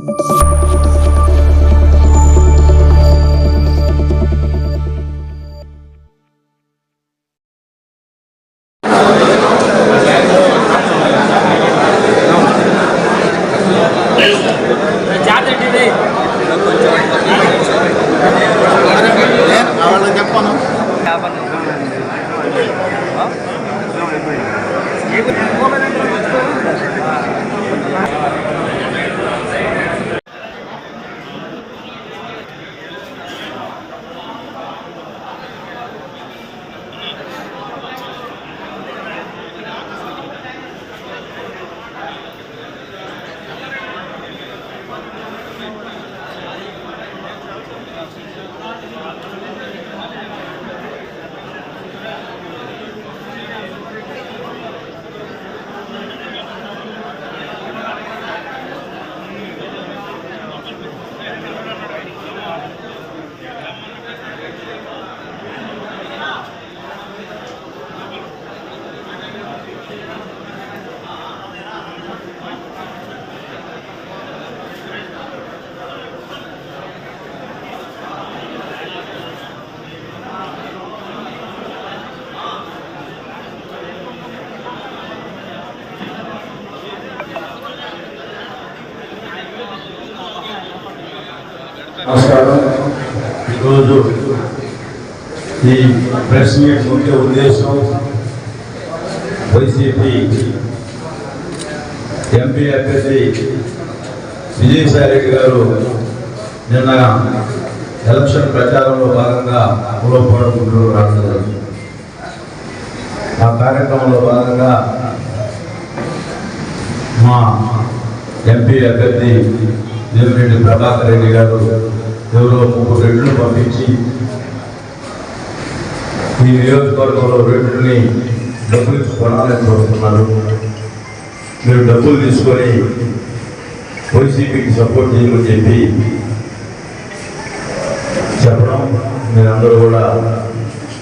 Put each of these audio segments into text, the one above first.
వాళ్ళకి నమస్కారం ఈరోజు ఈ ప్రెస్ మీట్ ముఖ్య ఉద్దేశం వైసీపీ ఎంపీ అభ్యర్థి విజయసాయి రెడ్డి గారు నిన్న ఎలక్షన్ ప్రచారంలో భాగంగా మూలపాడు గుంటూరు రావడం జరిగింది. ఆ కార్యక్రమంలో భాగంగా మా ఎంపీ అభ్యర్థి దేవిరెడ్డి ప్రభాకర్ రెడ్డి గారు ఎవరో ముగ్గురు రెడ్లు పంపించి ఈ నియోజకవర్గంలో రెడ్లని డబ్బులు ఇచ్చి కొనాలని కోరుతున్నారు. మీరు డబ్బులు తీసుకొని వైసీపీకి సపోర్ట్ చేయమని చెప్పి చెప్పడం మీరందరూ కూడా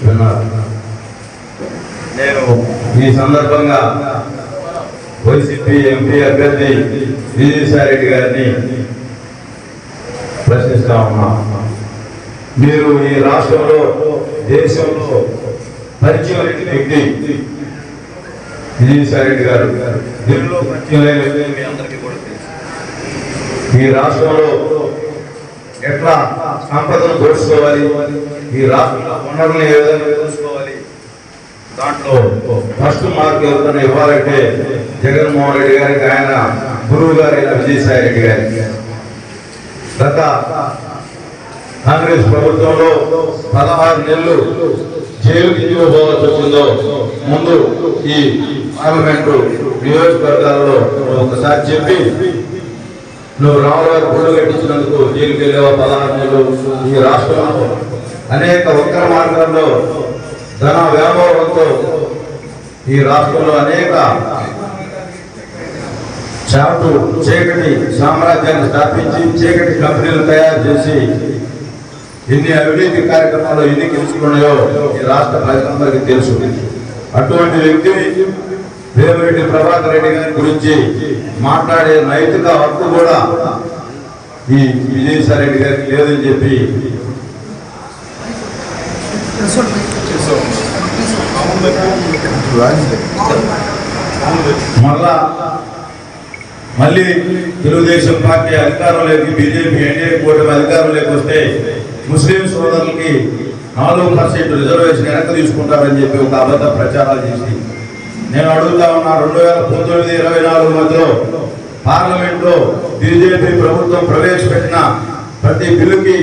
విన్నారు. నేను ఈ సందర్భంగా వైసీపీ ఎంపీ అభ్యర్థి విజయసాయి రెడ్డి గారిని ప్రశ్నిస్తా ఉన్నా. మీరు ఈ రాష్ట్రంలో దేశంలో పరిచయం వ్యక్తి. విజయసాయి రెడ్డి గారు దీనిలో పరిచయం మీ అందరికీ కూడా తెలుసు. ఈ రాష్ట్రంలో ఎట్లా సంపదను దోచుకోవాలి ఈ రాష్ట్రంలో వనరులను ఏ విధంగా దోచుకోవాలి దాంట్లో ఫస్ట్ మార్క్ ఎవరికైనా ఇవ్వాలంటే జగన్మోహన్ రెడ్డి గారికి ఆయన గురువు గారు విజయసాయి రెడ్డి గారికి. గత కాంగ్రెస్ ప్రభుత్వంలో పదహారు నెలలు జైలుకి ఎందుకు పోవాల్సి వచ్చిందో ముందు ఈ పార్లమెంటు నియోజకవర్గాల్లో ఒకసారి చెప్పి నువ్వు రామగారు గుళ్ళు కట్టించినందుకు జైలుకి వెళ్ళావా పదహారు నెలలు? ఈ రాష్ట్రంలో అనేక వక్ర మార్గాల్లో ధన వ్యామోహంతో ఈ రాష్ట్రంలో అనేక చాటు చీకటి సామ్రాజ్యాన్ని స్థాపించి చీకటి కంపెనీలు తయారు చేసి ఎన్ని అవినీతి కార్యక్రమాలు ఎన్ని గెలుచుకున్నాయో ఈ రాష్ట్ర ప్రజలందరికీ తెలుసు. అటువంటి వ్యక్తిని వేమిరెడ్డి ప్రభాకర్ రెడ్డి గారి గురించి మాట్లాడే నైతిక హక్కు కూడా ఈ విజయసాయి రెడ్డి గారికి లేదని చెప్పి మళ్ళా మళ్ళీ తెలుగుదేశం పార్టీ అధికారంలోకి బీజేపీ ఎన్డీఏ కూటమి అధికారంలోకి వస్తే ముస్లిం సోదరులకి నాలుగు పర్సెంట్ రిజర్వేషన్ వెనక్కి తీసుకుంటారని చెప్పి ఒక అబద్ధ ప్రచారాలు చేసి నేను అడుగుతా ఉన్నా రెండు వేల పంతొమ్మిది ఇరవై నాలుగు మధ్యలో పార్లమెంట్లో బీజేపీ ప్రభుత్వం ప్రవేశపెట్టిన ప్రతి బిల్లుకి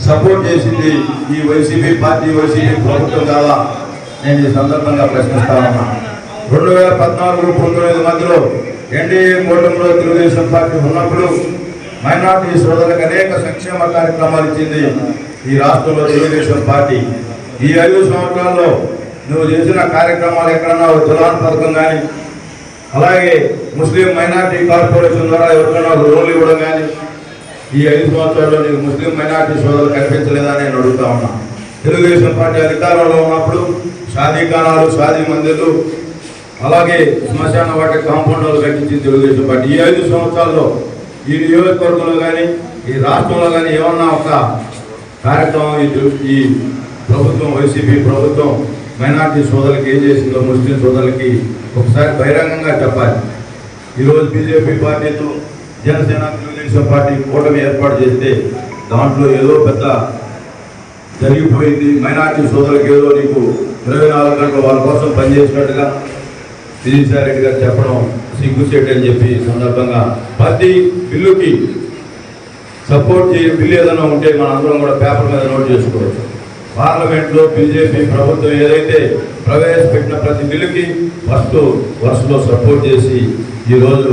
సపోర్ట్ చేసింది ఈ వైసీపీ పార్టీ వైసీపీ ప్రభుత్వం కాదా? నేను ఈ సందర్భంగా ప్రశ్నిస్తా ఉన్నా. రెండు వేల పద్నాలుగు పంతొమ్మిది మధ్యలో ఎన్డీఏ కూటమిలో తెలుగుదేశం పార్టీ ఉన్నప్పుడు మైనార్టీ సోదరులకు అనేక సంక్షేమ కార్యక్రమాలు ఇచ్చింది ఈ రాష్ట్రంలో తెలుగుదేశం పార్టీ. ఈ ఐదు సంవత్సరాల్లో నువ్వు చేసిన కార్యక్రమాలు ఎక్కడన్నా దురాన్ తులాన్ పథకం కానీ అలాగే ముస్లిం మైనార్టీ కార్పొరేషన్ ద్వారా ఎవరికైనా ఒక లోన్లు ఇవ్వడం కానీ ఈ ఐదు సంవత్సరాల్లో నీకు ముస్లిం మైనార్టీ సోదరులు కనిపించలేదా నేను అడుగుతా ఉన్నా. తెలుగుదేశం పార్టీ అధికారంలో ఉన్నప్పుడు షాదీఖానాలు షాదీ మందిర్లు అలాగే శ్మశాన వాటి కాంపౌండ్ కట్టించింది తెలుగుదేశం పార్టీ. ఈ ఐదు సంవత్సరాల్లో ఈ నియోజకవర్గంలో కానీ ఈ రాష్ట్రంలో కానీ ఏమన్నా ఒక కార్యక్రమం ఈ ఈ ప్రభుత్వం వైసీపీ ప్రభుత్వం మైనార్టీ సోదరులకి ఏం చేసిందో ముస్లిం సోదరులకి ఒకసారి బహిరంగంగా చెప్పాలి. ఈరోజు బీజేపీ పార్టీతో జనసేన తెలుగుదేశం పార్టీ కూటమి ఏర్పాటు చేస్తే దాంట్లో ఏదో పెద్ద జరిగిపోయింది. మైనార్టీ సోదరులకు ఏదో నీకు ఇరవై నాలుగు గంటలు వాళ్ళ కోసం పనిచేసినట్టుగా విజయసాయి రెడ్డి గారు చెప్పడం సిగ్గుచేటు అని చెప్పి సందర్భంగా ప్రతి బిల్లుకి సపోర్ట్ చేయ బిల్లు ఏదైనా ఉంటే మనందరం కూడా పేపర్ మీద నోట్ చేసుకోవచ్చు. పార్లమెంట్లో బీజేపీ ప్రభుత్వం ఏదైతే ప్రవేశపెట్టిన ప్రతి బిల్లుకి ఫస్ట్ వరుసలో సపోర్ట్ చేసి ఈరోజు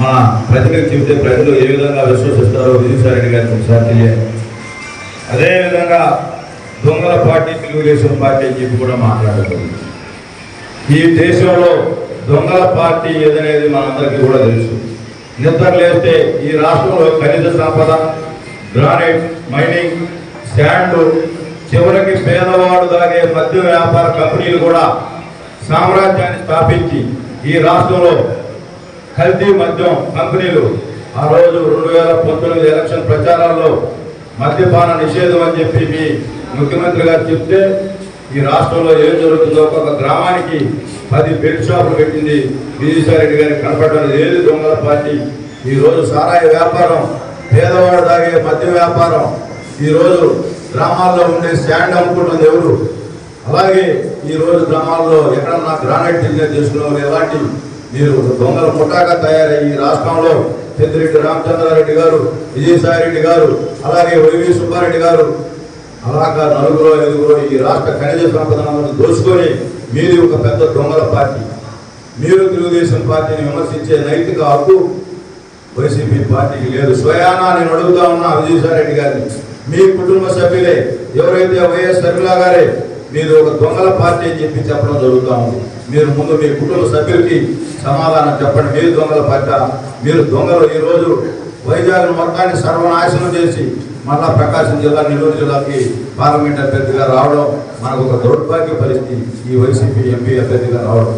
మన ప్రజలకు చెబితే ప్రజలు ఏ విధంగా విశ్వసిస్తారో విజయసాయి రెడ్డి గారికి ఒకసారి తెలియాలి అదేవిధంగా దొంగల పార్టీ తెలుగుదేశం పార్టీ అని చెప్పి కూడా మాట్లాడుతుంది ఈ దేశంలో దొంగల పార్టీ ఏదనేది మనందరికీ కూడా తెలుసు. నిద్ర లేస్తే ఈ రాష్ట్రంలో ఖనిజ సంపద గ్రానైట్ మైనింగ్ స్టాండ్లు చివరికి పేదవాడు దాగే మద్య వ్యాపార కంపెనీలు కూడా సామ్రాజ్యాన్ని స్థాపించి ఈ రాష్ట్రంలో కల్తీ మద్యం కంపెనీలు ఆ రోజు రెండు వేల పంతొమ్మిది ఎలక్షన్ ప్రచారాల్లో మద్యపాన నిషేధం అని చెప్పి మీ ముఖ్యమంత్రి గారు చెప్తే ఈ రాష్ట్రంలో ఏం జరుగుతుందో ఒక్కొక్క గ్రామానికి పది బెడ్ షాపులు పెట్టింది విజయసాయిరెడ్డి గారికి కనపడడం ఏది దొంగల పార్టీ. ఈరోజు సారాయి వ్యాపారం పేదవాడు తాగే మద్య వ్యాపారం. ఈరోజు గ్రామాల్లో ఉండే స్టాండ్ అమ్ముకుంటుంది ఎవరు? అలాగే ఈ రోజు గ్రామాల్లో ఎక్కడన్నా గ్రానైట్ బిజినెస్ చేసుకున్న ఎలాంటి? మీరు దొంగల ముఠాగా తయారయ్యి ఈ రాష్ట్రంలో పెద్దిరెడ్డి రామచంద్రారెడ్డి గారు విజయసాయిరెడ్డి గారు అలాగే వైవి సుబ్బారెడ్డి గారు అలాగా నలుగురో ఐదుగురు ఈ రాష్ట్ర ఖనిజ సంపదలను దోచుకొని మీది ఒక పెద్ద దొంగల పార్టీ. మీరు తెలుగుదేశం పార్టీని విమర్శించే నైతిక హక్కు వైసీపీ పార్టీకి లేదు. స్వయానా నేను అడుగుతా ఉన్నా విజయసాయిరెడ్డి గారిని. మీ కుటుంబ సభ్యులే ఎవరైతే వైఎస్ సర్మిలా గారే మీరు ఒక దొంగల పార్టీ అని చెప్పి చెప్పడం జరుగుతూ ఉంది. మీరు ముందు మీ కుటుంబ సభ్యులకి సమాధానం చెప్పండి. మీరు దొంగల పార్టీ. మీరు దొంగలు ఈరోజు వైజాగ్ మొత్తాన్ని సర్వనాశనం చేసి మళ్ళా ప్రకాశం జిల్లా నెల్లూరు జిల్లాకి పార్లమెంట్ అభ్యర్థిగా రావడం మనకు ఒక దౌర్భాగ్య పరిస్థితి. ఈ వైసీపీ ఎంపీ అభ్యర్థిగా రావడం.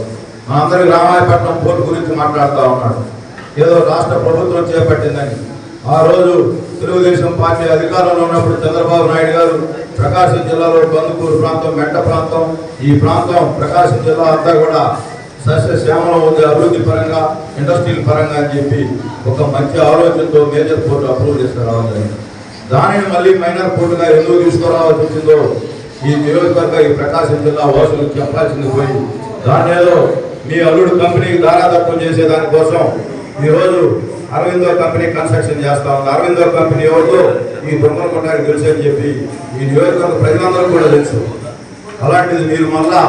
మనందరి రామాయపట్నం పోర్టు గురించి మాట్లాడుతూ ఉన్నాడు. ఏదో రాష్ట్ర ప్రభుత్వం చేపట్టిందని. ఆ రోజు తెలుగుదేశం పార్టీ అధికారంలో ఉన్నప్పుడు చంద్రబాబు నాయుడు గారు ప్రకాశం జిల్లాలో బందుకూరు ప్రాంతం మెట్ట ప్రాంతం ఈ ప్రాంతం ప్రకాశం జిల్లా అంతా కూడా సస్యశ్యామలం ఉంది అభివృద్ధి పరంగా ఇండస్ట్రియల్ పరంగా అని చెప్పి ఒక మంచి ఆలోచనతో మేజర్ పోర్టు అప్రూవ్ తీసుకురావడం జరిగింది. దానిని మళ్ళీ మైనర్ పోర్టుగా ఎందుకు తీసుకురావాల్సి వచ్చిందో ఈ నియోజకవర్గ ఈ ప్రకాశం జిల్లా వాసులకు చెప్పాల్సింది పోయి దాన్ని ఏదో మీ అల్లుడు కంపెనీకి దారాదత్వం చేసే దానికోసం ఈ రోజు అరవిందో కంపెనీ కన్స్ట్రక్షన్ చేస్తా ఉంది. అరవిందో కంపెనీ ఎవరితో ఈ దొంగల కొట్టానికి తెలుసు అని చెప్పి ఈ నియోజకవర్గ ప్రజలందరూ కూడా తెలుసు. అలాంటిది మీరు మళ్ళా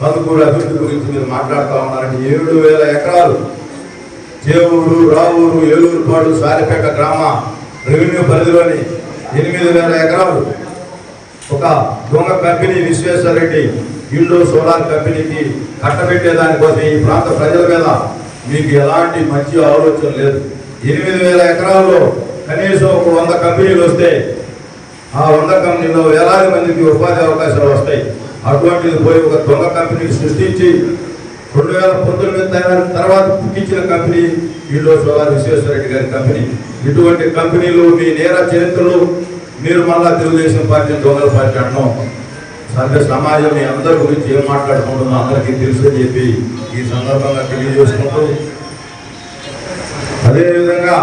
కందుకూరు అభివృద్ధి గురించి మీరు మాట్లాడుతూ ఉన్నారంటే ఏడు వేల ఎకరాలు చేవూరు రావూరు ఏలూరుపాడు సారిపేట గ్రామ రెవెన్యూ పరిధిలోని ఎనిమిది వేల ఎకరాలు ఒక దొంగ company Vishweshwara Reddy Indo solar కంపెనీకి కట్టబెట్టే దానికోసం ఈ ప్రాంత ప్రజల మీద మీకు ఎలాంటి మంచి ఆలోచన లేదు. ఎనిమిది వేల ఎకరాల్లో కనీసం ఒక వంద కంపెనీలు వస్తే ఆ వంద కంపెనీలో వేలాది మందికి ఉపాధి అవకాశాలు వస్తాయి. అటువంటిది పోయి ఒక దొంగ కంపెనీ సృష్టించి రెండు వేల పంతొమ్మిది తర- తర్వాత పుట్టించిన కంపెనీ ఇండో సోలార్ విశ్వేశ్వరరెడ్డి గారి కంపెనీ. ఇటువంటి కంపెనీలు మీ నేర చరిత్రలు మీరు మళ్ళా తెలుగుదేశం పార్టీ దొంగల పార్టీ అనడం సర్వ సమాజం మీ అందరి గురించి ఏం మాట్లాడుకుంటుందో అందరికీ తెలుసు అని చెప్పి ఈ సందర్భంగా తెలియజేసుకుంటూ. అదేవిధంగా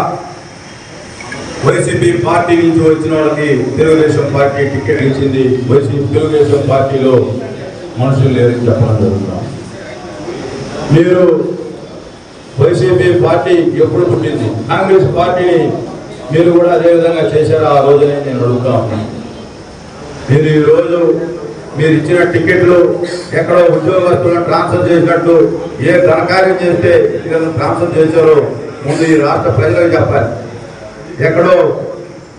వైసీపీ పార్టీ నుంచి వచ్చిన వాళ్ళకి తెలుగుదేశం పార్టీ టికెట్ ఇచ్చింది. వైసీపీ తెలుగుదేశం పార్టీలో మనుషులు లేరని చెప్పడం జరుగుతుంది. మీరు వైసీపీ పార్టీ ఎప్పుడు పుట్టింది? కాంగ్రెస్ పార్టీని మీరు కూడా అదేవిధంగా చేశారా? ఆ రోజునే నేను అడుగుతా ఉన్నాను. మీరు ఈ రోజు మీరు ఇచ్చిన టికెట్లు ఎక్కడో ఉద్యోగస్తులను ట్రాన్స్ఫర్ చేసినట్టు ఏ ఘనకార్యం చేస్తే మీరు ట్రాన్స్ఫర్ చేశారో ముందు ఈ రాష్ట్ర ప్రజలకు చెప్పాలి. ఎక్కడో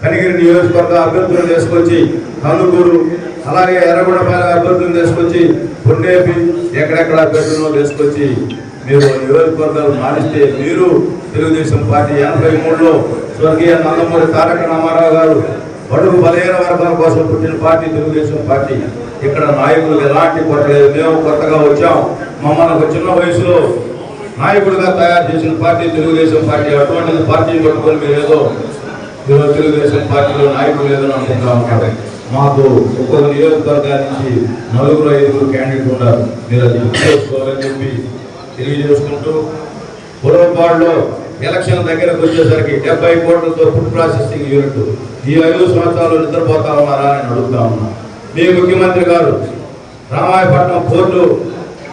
కనిగిరి నియోజకవర్గ అభ్యర్థులను తీసుకొచ్చి కందుకూరు అలాగే ఎర్రగొండపైన అభివృద్ధిని తీసుకొచ్చి పుండేపి ఎక్కడెక్కడ అభ్యర్థులను తీసుకొచ్చి మీరు నియోజకవర్గాలు మారిస్తే మీరు తెలుగుదేశం పార్టీ ఎనభై మూడులో స్వర్గీయ నందమూరి తారక రామారావు గారు బడుగు బలహీన వర్గాల కోసం పుట్టిన పార్టీ తెలుగుదేశం పార్టీ. ఇక్కడ నాయకులు ఎలాంటి కొత్త లేదు. మేము కొత్తగా వచ్చాం. మమ్మల్ని ఒక చిన్న వయసులో నాయకుడిగా తయారు చేసిన పార్టీ తెలుగుదేశం పార్టీ. అటువంటి పార్టీ పట్టుకొని మీరు ఏదో తెలుగుదేశం పార్టీలో నాయకులు ఏదో అనుకుంటా ఉంటారు. మాకు ఒక్కొక్క నియోజకవర్గాల నుంచి నలుగురు ఐదుగురు క్యాండిడేట్ ఉన్నారు. మీరు అది చేసుకోవాలని చెప్పి తెలియజేసుకుంటూ పూర్వపాడులో ఎలక్షన్ దగ్గరకు వచ్చేసరికి డెబ్బై కోట్లతో ఫుడ్ ప్రాసెసింగ్ యూనిట్ ఈ ఐదు సంవత్సరాలు నిద్రపోతా ఉన్నారా అని అడుగుతా ఉన్నా. మీ ముఖ్యమంత్రి గారు రామాయపట్నం పోర్టు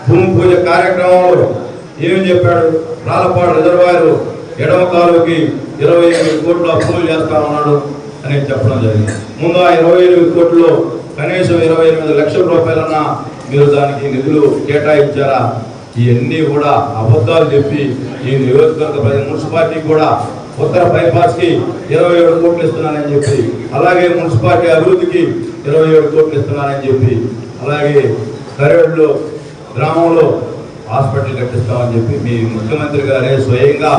భూమి పూజ కార్యక్రమంలో ఏం చెప్పాడు? రాలపాడు రిజర్వాయర్ ఎడమ కాలువకి ఇరవై ఎనిమిది కోట్లు అప్పులు చేస్తా ఉన్నాడు. అనేది చెప్పడం జరిగింది. ముందు ఆ ఇరవై ఎనిమిది కోట్లు కనీసం ఇరవై ఎనిమిది లక్షల రూపాయలన్నా మీరు దానికి నిధులు కేటాయించారా? ఇవన్నీ కూడా అబద్ధాలు చెప్పి ఈ నియోజకవర్గ మున్సిపాలిటీ కూడా ఉత్తర బైపాస్కి ఇరవై ఏడు కోట్లు ఇస్తున్నానని చెప్పి అలాగే మున్సిపాలిటీ అభివృద్ధికి ఇరవై ఏడు కోట్లు ఇస్తున్నానని చెప్పి అలాగే కరేడులో గ్రామంలో హాస్పిటల్ కట్టిస్తామని చెప్పి మీ ముఖ్యమంత్రి గారే స్వయంగా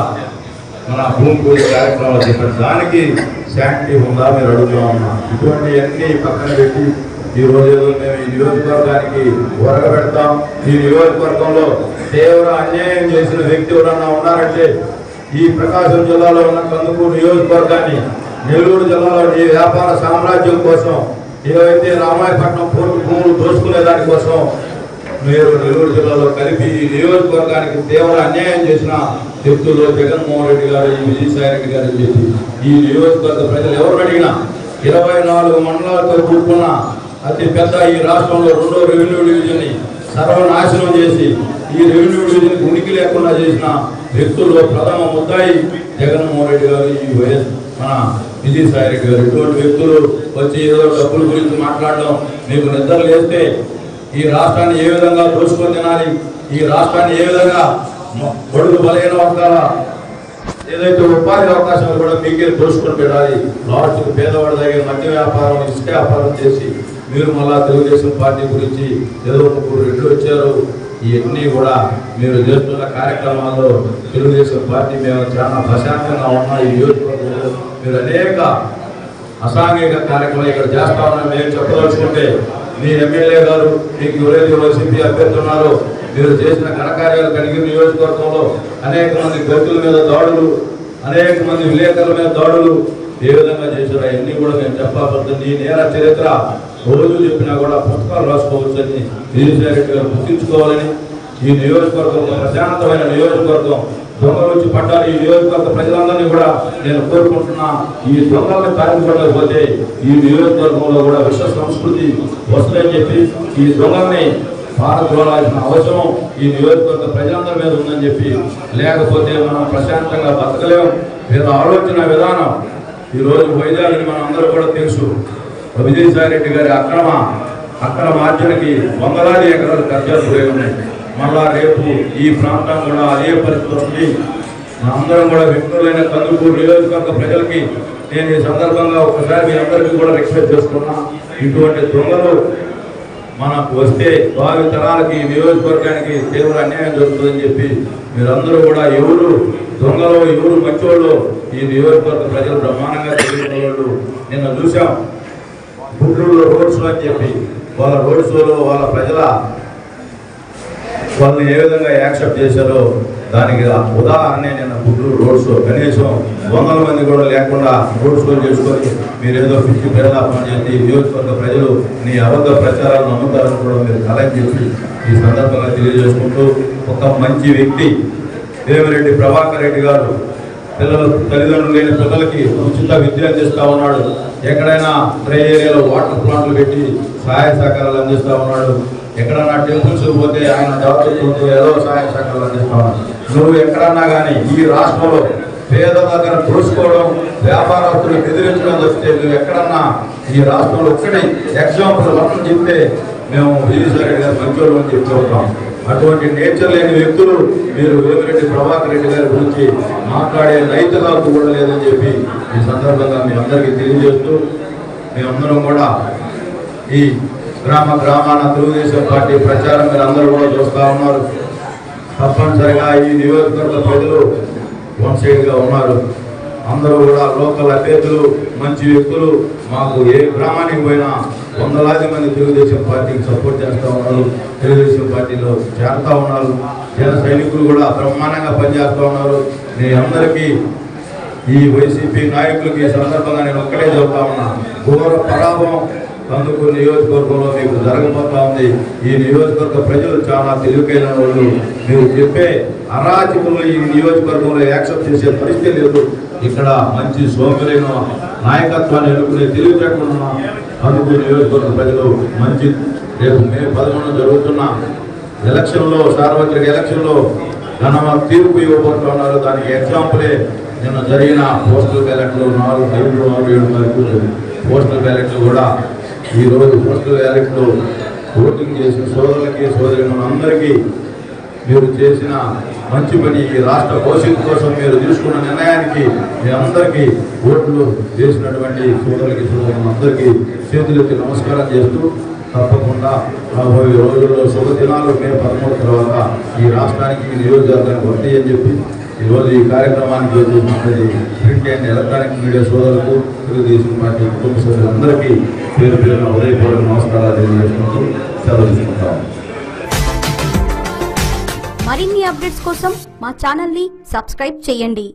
మన భూమి పూజ కార్యక్రమాలు చెప్పారు. దానికి శాంతి ఉందా మీరు అడుగుతా ఉన్నా ఇటువంటి అన్ని పక్కన పెట్టి ఈ రోజు మేము ఈ నియోజకవర్గానికి పెడతాం ఈ నియోజకవర్గంలో తీవ్ర అన్యాయం చేసిన వ్యక్తి ఎవరన్నా ఉన్నారంటే ఈ ప్రకాశం జిల్లాలో ఉన్న కందుకూరు నియోజకవర్గాన్ని నెల్లూరు జిల్లాలో ఈ వ్యాపార సామ్రాజ్యం కోసం ఏవైతే రామాయపట్నం పూర్తి భూములు దోచుకునే దానికోసం మీరు నెల్లూరు జిల్లాలో కలిపి ఈ నియోజకవర్గానికి తీవ్ర అన్యాయం చేసిన వ్యక్తులు జగన్మోహన్ రెడ్డి గారు ఈ విజయసాయి రెడ్డి గారు అని చెప్పి. ఈ నియోజకవర్గ ప్రజలు ఎవరు అడిగినా ఇరవై నాలుగు మండలాలతో కూడుకున్న అతి పెద్ద ఈ రాష్ట్రంలో రెండో రెవెన్యూ డివిజన్ని సర్వనాశనం చేసి ఈ రెవెన్యూ డివిజన్ ఉనికి లేకుండా చేసిన వ్యక్తుల్లో ప్రథమ ముద్దాయి జగన్మోహన్ రెడ్డి గారు ఈ వైఎస్ మన విజయసాయి రెడ్డి గారు. ఇటువంటి వ్యక్తులు వచ్చి ఏదో డబ్బుల గురించి మాట్లాడడం మీకు నిద్ర లేస్తే ఈ రాష్ట్రాన్ని ఏ విధంగా దోచుకొని తినాలి? ఈ రాష్ట్రాన్ని ఏ విధంగా బడుగు బలహీన వర్గాల ఏదైతే ఉపాధి అవకాశాలు కూడా మీకే దోచుకొని పెట్టాలి లాస్ట్కి పేదవాడి దగ్గర మద్య వ్యాపారం ఇసుక వ్యాపారం చేసి మీరు మళ్ళా తెలుగుదేశం పార్టీ గురించి ఏదో ముగ్గురు రెండు వచ్చారు. ఇవన్నీ కూడా మీరు చేస్తున్న కార్యక్రమాల్లో తెలుగుదేశం పార్టీ మేము చాలా ప్రశాంతంగా ఉన్న ఈ నియోజకవర్గంలో మీరు అనేక అసాంఘిక కార్యక్రమాలు ఇక్కడ చేస్తా ఉన్నాం మేము చెప్పదలుచుకుంటే మీ ఎమ్మెల్యే గారు మీకు ఎవరైతే సిపి అభ్యర్థి ఉన్నారో మీరు చేసిన ఘనకార్యాలు కలిగి నియోజకవర్గంలో అనేక మంది వ్యక్తుల మీద దాడులు అనేక మంది విలేకరుల మీద దాడులు ఏ విధంగా చేశారో. అవన్నీ కూడా మేము చెప్పబోతుంది ఈ నేర చరిత్ర రోజు చెప్పినా కూడా పుస్తకాలు రాసుకోవచ్చని విజయసాయి గారు గుర్తించుకోవాలని ఈ నియోజకవర్గం ప్రశాంతమైన నియోజకవర్గం దొంగలు వచ్చి పడ్డారు. ఈ నియోజకవర్గ ప్రజలందరినీ కూడా నేను కోరుకుంటున్నా ఈ దొంగల్ని తారిపడలేకపోతే ఈ నియోజకవర్గంలో కూడా విశ్వ సంస్కృతి వస్తుందని చెప్పి ఈ దొంగల్ని పారద్రోలాల్సిన అవసరం ఈ నియోజకవర్గ ప్రజలందరి మీద ఉందని చెప్పి లేకపోతే మనం ప్రశాంతంగా బతకలేము వీళ్ళ ఆలోచన విధానం. ఈరోజు వైజాగ్ని మనం అందరూ కూడా తెలుసు. విజయసాయిరెడ్డి గారి అక్రమ అక్రమ ఆర్జనకి వందలాది ఎకరాలు ఖర్చాలు ఉన్నాయి. మళ్ళా రేపు ఈ ప్రాంతం కూడా అదే పరిస్థితి వస్తుంది. అందరం కూడా వ్యక్తులైన కందుకూరు నియోజకవర్గ ప్రజలకి నేను ఈ సందర్భంగా ఒకసారి మీ అందరికీ కూడా రిక్వెస్ట్ చేస్తున్నా. ఇటువంటి దొంగలు మనకు వస్తే భావి తరాలకి ఈ నియోజకవర్గానికి తీవ్ర అన్యాయం జరుగుతుందని చెప్పి మీరందరూ కూడా ఎవరు దొంగలో ఎవరు మంచోళ్ళు ఈ నియోజకవర్గ ప్రజలు బ్రహ్మాండంగా తెలియని నిన్న చూసాం గుడ్లూరులో రోడ్ షో అని చెప్పి వాళ్ళ రోడ్ షోలో వాళ్ళ ప్రజల వాళ్ళని ఏ విధంగా యాక్సెప్ట్ చేశారో దానికి ఉదాహరణ నిన్న గుంటూరు రోడ్ షో కనీసం వందల మంది కూడా లేకుండా రోడ్ షో చేసుకొని మీరేదో పిచ్చి ప్రేలాపన చేసి నియోజకవర్గ ప్రజలు నీ అబద్ధ ప్రచారాలు నమ్ముతారని కూడా మీరు కలెక్ట్ చెప్పి ఈ సందర్భంగా తెలియజేసుకుంటూ ఒక మంచి వ్యక్తి దేవిరెడ్డి ప్రభాకర్ రెడ్డి గారు పిల్లలు తల్లిదండ్రులు లేని పిల్లలకి ఉచిత విద్య అందిస్తూ ఉన్నాడు. ఎక్కడైనా డ్రై ఏరియాలో వాటర్ ప్లాంట్లు పెట్టి సహాయ సహకారాలు అందిస్తూ ఉన్నాడు. ఎక్కడన్నా టెంపుల్స్ పోతే ఆయన దేవతలతో ఏదో సహాయ సహకారాలు అందిస్తా ఉన్నాడు. నువ్వు ఎక్కడన్నా కానీ ఈ రాష్ట్రంలో పేద దగ్గర దోసుకోవడం వ్యాపారస్తులు బెదిరించడం వస్తే నువ్వు ఎక్కడన్నా ఈ రాష్ట్రంలో ఒక్కటి ఎగ్జాంపుల్ మొత్తం చెప్తే మేము విజయసాయి రెడ్డి గారు మంచోళ్ళు అని చెప్తూ ఉంటాం అటువంటి నేచర్ లేని వ్యక్తులు మీరు వేమిరెడ్డి ప్రభాకర్ రెడ్డి గారి గురించి మాట్లాడే నైతిక కూడా లేదని చెప్పి ఈ సందర్భంగా మీ అందరికీ తెలియజేస్తూ మేమందరం కూడా ఈ గ్రామ గ్రామాన తెలుగుదేశం పార్టీ ప్రచారం మీరు అందరూ కూడా చూస్తూ ఉన్నారు. తప్పనిసరిగా ఈ నియోజకవర్గ ప్రజలు వన్సైడ్గా ఉన్నారు. అందరూ కూడా లోకల్ అభ్యర్థులు మంచి వ్యక్తులు మాకు ఏ గ్రామానికి పోయినా వందలాది మంది తెలుగుదేశం పార్టీకి సపోర్ట్ చేస్తూ ఉన్నారు. తెలుగుదేశం పార్టీలో చేరుతూ ఉన్నారు. జన సైనికులు కూడా బ్రహ్మాండంగా పనిచేస్తూ ఉన్నారు. నేను అందరికీ ఈ వైసీపీ నాయకులకి ఈ సందర్భంగా నేను ఒక్కటే చెబుతా ఉన్నా. ఘోర పరాభవం అందుకు నియోజకవర్గంలో మీకు జరగబోతా ఉంది ఈ నియోజకవర్గ ప్రజలు చాలా తెలివికైన వాళ్ళు. మీరు చెప్పే అరాచకులు ఈ నియోజకవర్గంలో యాక్సెప్ట్ చేసే పరిస్థితి లేదు. ఇక్కడ మంచి సోమరైన నాయకత్వాన్ని ఎన్నుకునే తెలివితేటలున్న అందుకు నియోజకవర్గ ప్రజలు మంచి రేపు మే పదమూడు జరుగుతున్న ఎలక్షన్లో సార్వత్రిక ఎలక్షన్లో ఘనమ తీర్పు ఇవ్వబోతున్నారు. దానికి ఎగ్జాంపులే నిన్న జరిగిన పోస్టల్ బ్యాలెట్లు నాలుగు ఐదు ఆరు ఏడు వరకు పోస్టల్ బ్యాలెట్లు కూడా ఈ రోజు పోస్టల్ ఓటింగ్ చేసిన సోదరులకి సోదరి అందరికీ మీరు చేసిన మంచి పని ఈ రాష్ట్ర భవిష్యత్తు కోసం మీరు తీసుకున్న నిర్ణయానికి మీ అందరికీ ఓట్లు చేసినటువంటి సోదరులకి సోదరులందరికీ చేతులెత్తి నమస్కారం చేస్తూ తప్పకుండా రాబోయే రోజుల్లో శుభ దినాలు మే పదమూడు తర్వాత ఈ రాష్ట్రానికి ఈ నియోజకవర్గానికి వస్తాయి అని చెప్పి ఈరోజు ఈ కార్యక్రమానికి చేసినటువంటి ప్రింట్ అండ్ ఎలక్ట్రానిక్ మీడియా సోదరులకు తెలుగుదేశం పార్టీ కుటుంబ సభ్యులందరికీ పేరు పేరున ఉదయపూర్వక నమస్కారాలు తెలియజేసుకుంటూ సెలవు తీసుకుంటాం. మరిన్ని అప్డేట్స్ కోసం మా ఛానల్ని సబ్స్క్రైబ్ చేయండి.